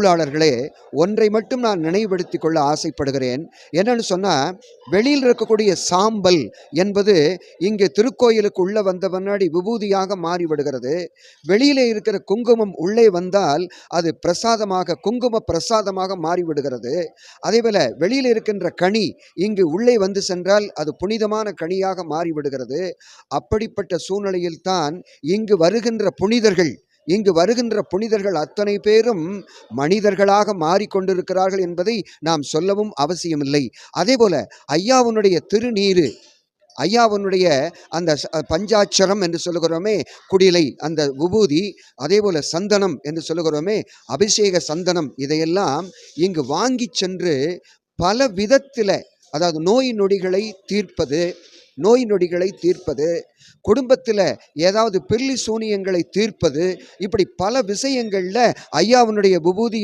அருளாளர்களே ஒன்றை மட்டும் நான் நினைவுபடுத்தி கொள்ள ஆசைப்படுகிறேன். என்னன்னு சொன்னால் வெளியில் இருக்கக்கூடிய சாம்பல் என்பது இங்கே திருக்கோயிலுக்கு உள்ளே வந்த முன்னாடி விபூதியாக மாறிவிடுகிறது. வெளியிலே இருக்கிற குங்குமம் உள்ளே வந்தால் அது பிரசாதமாக குங்கும பிரசாதமாக மாறிவிடுகிறது. அதேபோல் வெளியில் இருக்கின்ற கனி இங்கு உள்ளே வந்து சென்றால் அது புனிதமான கனியாக மாறிவிடுகிறது. அப்படிப்பட்ட சூழ்நிலையில்தான் இங்கு வருகின்ற புனிதர்கள் இங்கு வருகின்ற புனிதர்கள் அத்தனை பேரும் மனிதர்களாக மாறிக்கொண்டிருக்கிறார்கள் என்பதை நாம் சொல்லவும் அவசியமில்லை. அதேபோல ஐயாவுனுடைய திருநீரு ஐயாவனுடைய அந்த பஞ்சாட்சரம் என்று சொல்லுகிறோமே குடிலை அந்த விபூதி அதே போல் சந்தனம் என்று சொல்லுகிறோமே அபிஷேக சந்தனம் இதையெல்லாம் இங்கு வாங்கி சென்று பல விதத்தில் அதாவது நோய் நொடிகளை தீர்ப்பது நோய் நொடிகளை தீர்ப்பது குடும்பத்தில் ஏதாவது பில்லி சூனியங்களை தீர்ப்பது இப்படி பல விஷயங்களில் ஐயாவினுடைய விபூதி